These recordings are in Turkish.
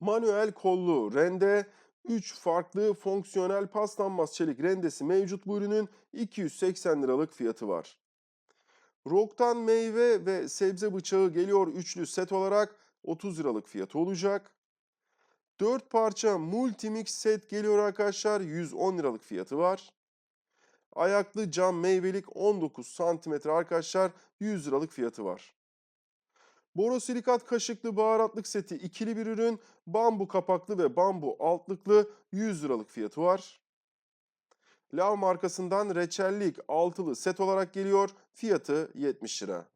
Manuel kollu rende 3 farklı fonksiyonel paslanmaz çelik rendesi mevcut bu ürünün 280 liralık fiyatı var. Rok'tan meyve ve sebze bıçağı geliyor üçlü set olarak 30 liralık fiyatı olacak. 4 parça multimix set geliyor arkadaşlar 110 liralık fiyatı var. Ayaklı cam meyvelik 19 santimetre arkadaşlar 100 liralık fiyatı var. Borosilikat kaşıklı baharatlık seti ikili bir ürün. Bambu kapaklı ve bambu altlıklı 100 liralık fiyatı var. Lav markasından reçellik altılı set olarak geliyor. Fiyatı 70 lira.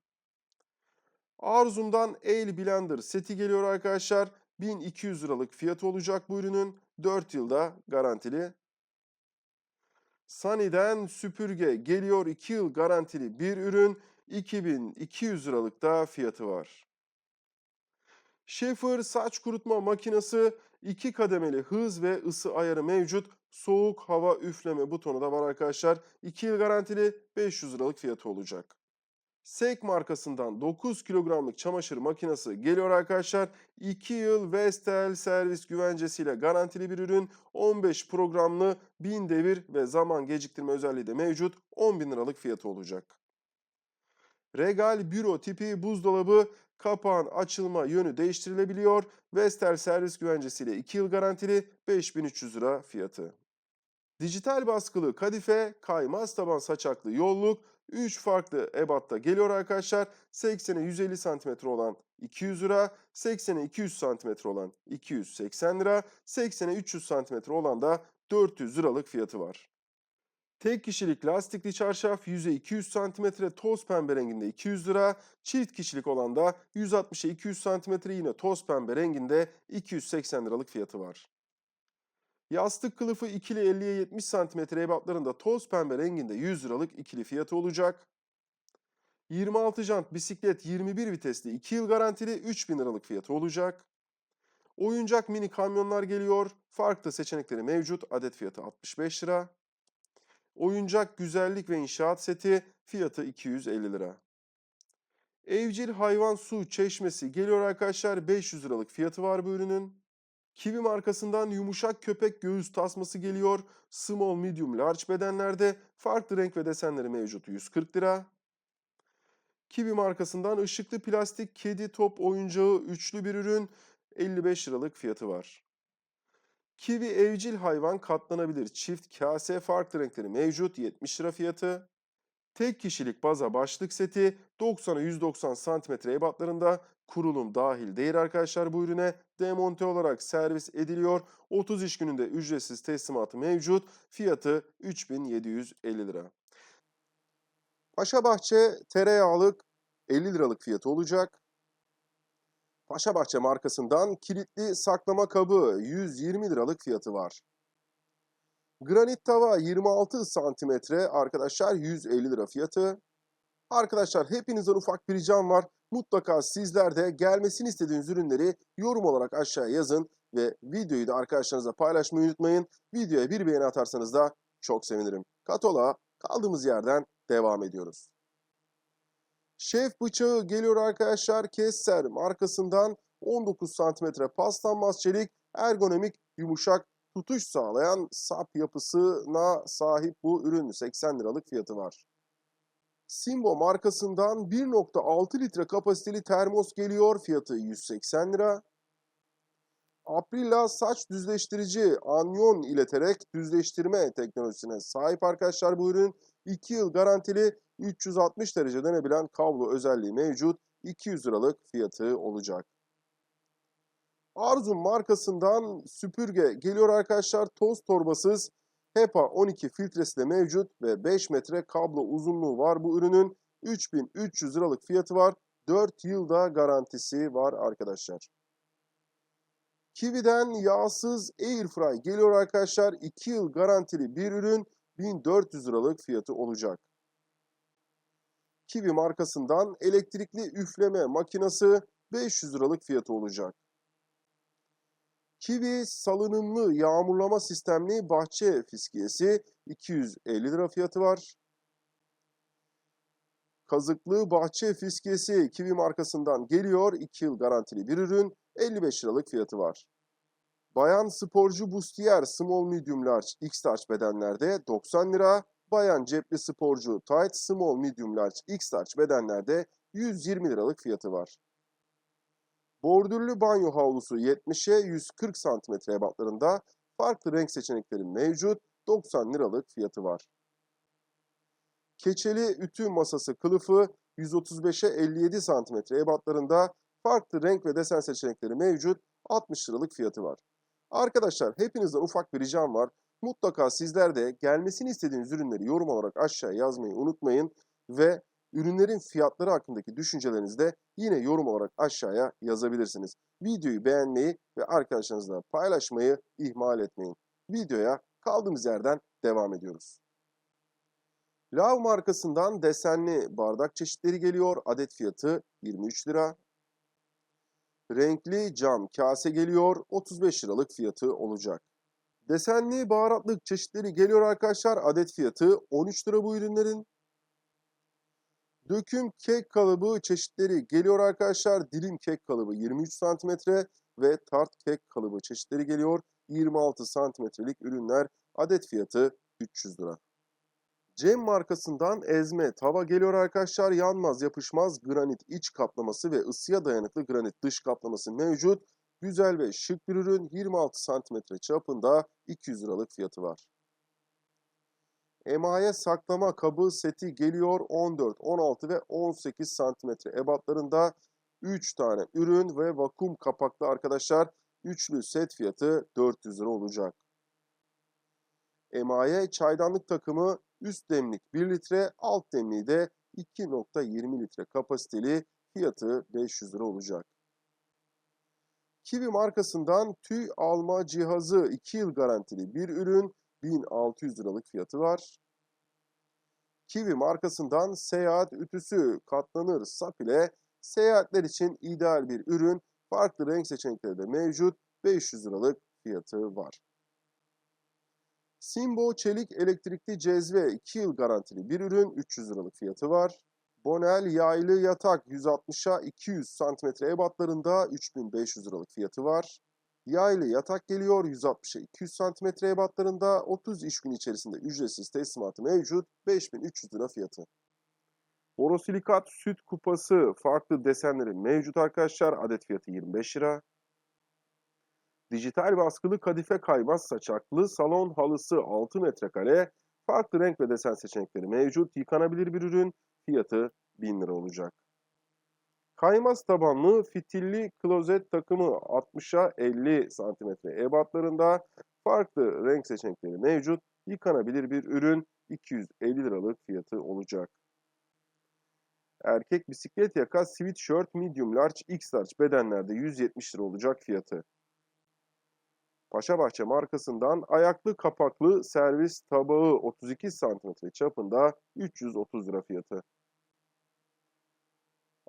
Arzum'dan El Blender seti geliyor arkadaşlar. 1200 liralık fiyatı olacak bu ürünün. 4 yılda garantili. Sani'den süpürge geliyor 2 yıl garantili bir ürün. 2200 liralık da fiyatı var. Schaefer saç kurutma makinesi 2 kademeli hız ve ısı ayarı mevcut. Soğuk hava üfleme butonu da var arkadaşlar. 2 yıl garantili 500 liralık fiyatı olacak. Sek markasından 9 kilogramlık çamaşır makinesi geliyor arkadaşlar. 2 yıl Vestel servis güvencesiyle garantili bir ürün. 15 programlı 1000 devir ve zaman geciktirme özelliği de mevcut. 10 bin liralık fiyatı olacak. Regal büro tipi buzdolabı kapağın açılma yönü değiştirilebiliyor. Vestel servis güvencesiyle 2 yıl garantili 5300 lira fiyatı. Dijital baskılı kadife, kaymaz taban saçaklı yolluk 3 farklı ebatta geliyor arkadaşlar. 80'e 150 cm olan 200 lira, 80'e 200 cm olan 280 lira, 80'e 300 cm olan da 400 liralık fiyatı var. Tek kişilik lastikli çarşaf yüze 200 cm toz pembe renginde 200 lira. Çift kişilik olan da 160'a 200 cm yine toz pembe renginde 280 liralık fiyatı var. Yastık kılıfı ikili 50'ye 70 cm ebatlarında toz pembe renginde 100 liralık ikili fiyatı olacak. 26 jant bisiklet 21 vitesli 2 yıl garantili 3000 liralık fiyatı olacak. Oyuncak mini kamyonlar geliyor. Farklı seçenekleri mevcut. Adet fiyatı 65 lira. Oyuncak güzellik ve inşaat seti fiyatı 250 lira. Evcil hayvan su çeşmesi geliyor arkadaşlar 500 liralık fiyatı var bu ürünün. Kiwi markasından yumuşak köpek göğüs tasması geliyor. Small, medium, large bedenlerde farklı renk ve desenleri mevcut 140 lira. Kiwi markasından ışıklı plastik kedi top oyuncağı üçlü bir ürün 55 liralık fiyatı var. Kiwi evcil hayvan katlanabilir çift kase farklı renkleri mevcut 70 lira fiyatı. Tek kişilik baza başlık seti 90'a 190 cm ebatlarında kurulum dahil değil arkadaşlar bu ürüne demonte olarak servis ediliyor. 30 iş gününde ücretsiz teslimatı mevcut. Fiyatı 3750 lira. Paşabahçe tereyağlık 50 liralık fiyatı olacak. Paşabahçe markasından kilitli saklama kabı 120 liralık fiyatı var. Granit tava 26 santimetre arkadaşlar 150 lira fiyatı. Arkadaşlar hepinizden ufak bir ricam var. Mutlaka sizler de gelmesini istediğiniz ürünleri yorum olarak aşağıya yazın ve videoyu da arkadaşlarınızla paylaşmayı unutmayın. Videoya bir beğeni atarsanız da çok sevinirim. Katola kaldığımız yerden devam ediyoruz. Şef bıçağı geliyor arkadaşlar. Kesser markasından 19 santimetre paslanmaz çelik, ergonomik, yumuşak, tutuş sağlayan sap yapısına sahip bu ürün 80 liralık fiyatı var. Simbo markasından 1.6 litre kapasiteli termos geliyor. Fiyatı 180 lira. Aprila saç düzleştirici anyon ileterek düzleştirme teknolojisine sahip arkadaşlar bu ürün. 2 yıl garantili 360 derece dönebilen kablo özelliği mevcut. 200 liralık fiyatı olacak. Arzum markasından süpürge geliyor arkadaşlar. Toz torbasız HEPA 12 filtresi de mevcut ve 5 metre kablo uzunluğu var bu ürünün. 3300 liralık fiyatı var. 4 yılda garantisi var arkadaşlar. Kiwi'den yağsız Airfry geliyor arkadaşlar. 2 yıl garantili bir ürün 1400 liralık fiyatı olacak. Kiwi markasından elektrikli üfleme makinesi 500 liralık fiyatı olacak. Kiwi salınımlı yağmurlama sistemli bahçe fiskiyesi 250 lira fiyatı var. Kazıklı bahçe fiskiyesi Kiwi markasından geliyor. 2 yıl garantili bir ürün. 55 liralık fiyatı var. Bayan sporcu bustiyer small medium large x large bedenlerde 90 lira. Bayan cepli sporcu tight small medium large x large bedenlerde 120 liralık fiyatı var. Bordürlü banyo havlusu 70'e 140 cm ebatlarında farklı renk seçenekleri mevcut 90 liralık fiyatı var. Keçeli ütü masası kılıfı 135'e 57 cm ebatlarında farklı renk ve desen seçenekleri mevcut 60 liralık fiyatı var. Arkadaşlar hepinizden ufak bir ricam var. Mutlaka sizler de gelmesini istediğiniz ürünleri yorum olarak aşağıya yazmayı unutmayın ve ürünlerin fiyatları hakkındaki düşüncelerinizi de yine yorum olarak aşağıya yazabilirsiniz. Videoyu beğenmeyi ve arkadaşlarınızla paylaşmayı ihmal etmeyin. Videoya kaldığımız yerden devam ediyoruz. Lav markasından desenli bardak çeşitleri geliyor. Adet fiyatı 23 lira. Renkli cam kase geliyor. 35 liralık fiyatı olacak. Desenli baharatlık çeşitleri geliyor arkadaşlar. Adet fiyatı 13 lira bu ürünlerin. Döküm kek kalıbı çeşitleri geliyor arkadaşlar. Dilim kek kalıbı 23 cm ve tart kek kalıbı çeşitleri geliyor. 26 santimetrelik ürünler adet fiyatı 300 lira. Cem markasından ezme tava geliyor arkadaşlar. Yanmaz yapışmaz granit iç kaplaması ve ısıya dayanıklı granit dış kaplaması mevcut. Güzel ve şık bir ürün 26 santimetre çapında 200 liralık fiyatı var. Emaye saklama kabı seti geliyor 14, 16 ve 18 santimetre ebatlarında 3 tane ürün ve vakum kapaklı arkadaşlar. Üçlü set fiyatı 400 lira olacak. Emaye çaydanlık takımı üst demlik 1 litre, alt demliği de 2.20 litre kapasiteli fiyatı 500 lira olacak. Kiwi markasından tüy alma cihazı 2 yıl garantili bir ürün 1600 liralık fiyatı var. Kiwi markasından seyahat ütüsü katlanır sap ile seyahatler için ideal bir ürün. Farklı renk seçenekleri de mevcut. 500 liralık fiyatı var. Simbo çelik elektrikli cezve 2 yıl garantili bir ürün 300 liralık fiyatı var. Bonel yaylı yatak 160'a 200 cm ebatlarında 3500 liralık fiyatı var. Yaylı yatak geliyor 160'a 200 cm ebatlarında 30 iş günü içerisinde ücretsiz teslimatı mevcut 5300 lira fiyatı. Borosilikat süt kupası farklı desenleri mevcut arkadaşlar adet fiyatı 25 lira. Dijital baskılı kadife kaymaz saçaklı salon halısı 6 metrekare farklı renk ve desen seçenekleri mevcut yıkanabilir bir ürün fiyatı 1000 lira olacak. Kaymaz tabanlı fitilli klozet takımı 60'a 50 cm ebatlarında farklı renk seçenekleri mevcut. Yıkanabilir bir ürün 250 liralık fiyatı olacak. Erkek bisiklet yaka sweatshirt medium large x large bedenlerde 170 lira olacak fiyatı. Paşabahçe markasından ayaklı kapaklı servis tabağı 32 cm çapında 330 lira fiyatı.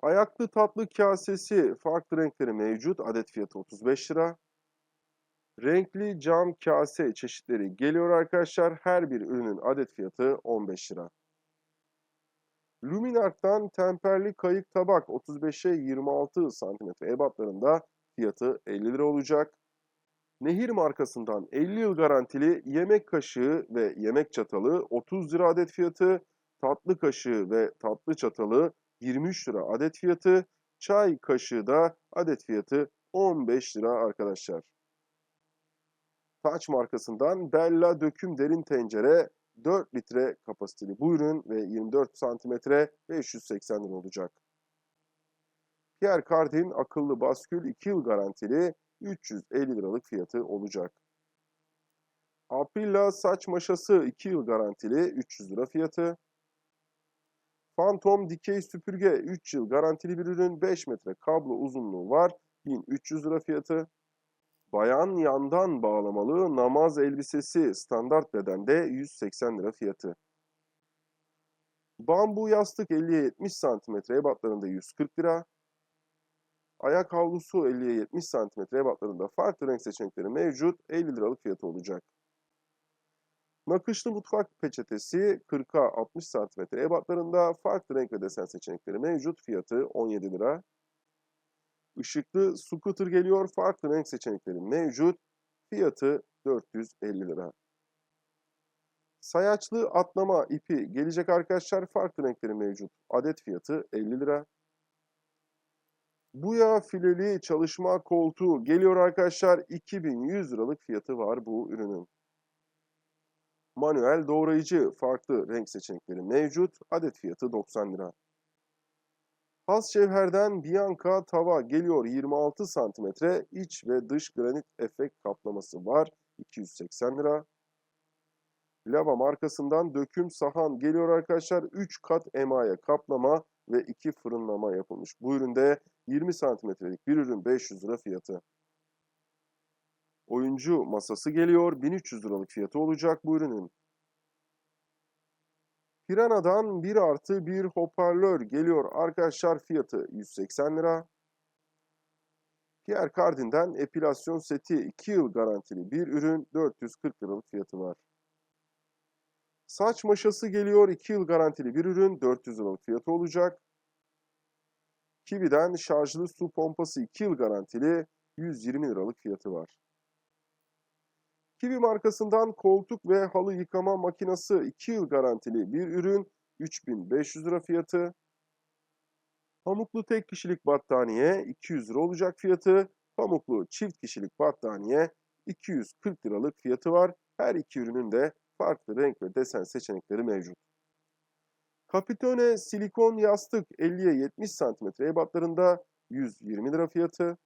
Ayaklı tatlı kasesi farklı renkleri mevcut. Adet fiyatı 35 lira. Renkli cam kase çeşitleri geliyor arkadaşlar. Her bir ürünün adet fiyatı 15 lira. Luminark'tan temperli kayık tabak 35'e 26 cm ebatlarında fiyatı 50 lira olacak. Nehir markasından 50 yıl garantili yemek kaşığı ve yemek çatalı 30 lira adet fiyatı. Tatlı kaşığı ve tatlı çatalı 23 lira adet fiyatı. Çay kaşığı da adet fiyatı 15 lira arkadaşlar. Taç markasından Bella döküm derin tencere 4 litre kapasiteli bu ürün ve 24 santimetre 580 lira olacak. Pierre Cardin akıllı baskül 2 yıl garantili 350 liralık fiyatı olacak. Aprilla saç maşası 2 yıl garantili 300 lira fiyatı. Phantom dikey süpürge 3 yıl garantili bir ürün 5 metre kablo uzunluğu var 1300 lira fiyatı. Bayan yandan bağlamalı namaz elbisesi standart bedende 180 lira fiyatı. Bambu yastık 50'ye 70 cm ebatlarında 140 lira. Ayak havlusu 50'ye 70 cm ebatlarında farklı renk seçenekleri mevcut 50 liralık fiyatı olacak. Nakışlı mutfak peçetesi 40'a 60 cm ebatlarında farklı renk ve desen seçenekleri mevcut. Fiyatı 17 lira. Işıklı scooter geliyor. Farklı renk seçenekleri mevcut. Fiyatı 450 lira. Sayaçlı atlama ipi gelecek arkadaşlar. Farklı renkleri mevcut. Adet fiyatı 50 lira. Buya fileli çalışma koltuğu geliyor arkadaşlar. 2100 liralık fiyatı var bu ürünün. Manuel doğrayıcı farklı renk seçenekleri mevcut. Adet fiyatı 90 lira. Has Şevher'den Bianca tava geliyor 26 santimetre iç ve dış granit efekt kaplaması var 280 lira. Lava markasından döküm sahan geliyor arkadaşlar 3 kat emaye kaplama ve 2 fırınlama yapılmış. Bu üründe 20 santimetrelik bir ürün 500 lira fiyatı. Oyuncu masası geliyor 1300 liralık fiyatı olacak bu ürünün. Piranha'dan 1 artı 1 hoparlör geliyor. Arkadaşlar fiyatı 180 lira. Pierre Cardin'den epilasyon seti 2 yıl garantili bir ürün 440 liralık fiyatı var. Saç maşası geliyor 2 yıl garantili bir ürün 400 liralık fiyatı olacak. Kiwi'den şarjlı su pompası 2 yıl garantili 120 liralık fiyatı var. Kiwi markasından koltuk ve halı yıkama makinesi 2 yıl garantili bir ürün 3500 lira fiyatı. Pamuklu tek kişilik battaniye 200 lira olacak fiyatı. Pamuklu çift kişilik battaniye 240 liralık fiyatı var. Her iki ürünün de farklı renk ve desen seçenekleri mevcut. Capitone silikon yastık 50'ye 70 cm ebatlarında 120 lira fiyatı.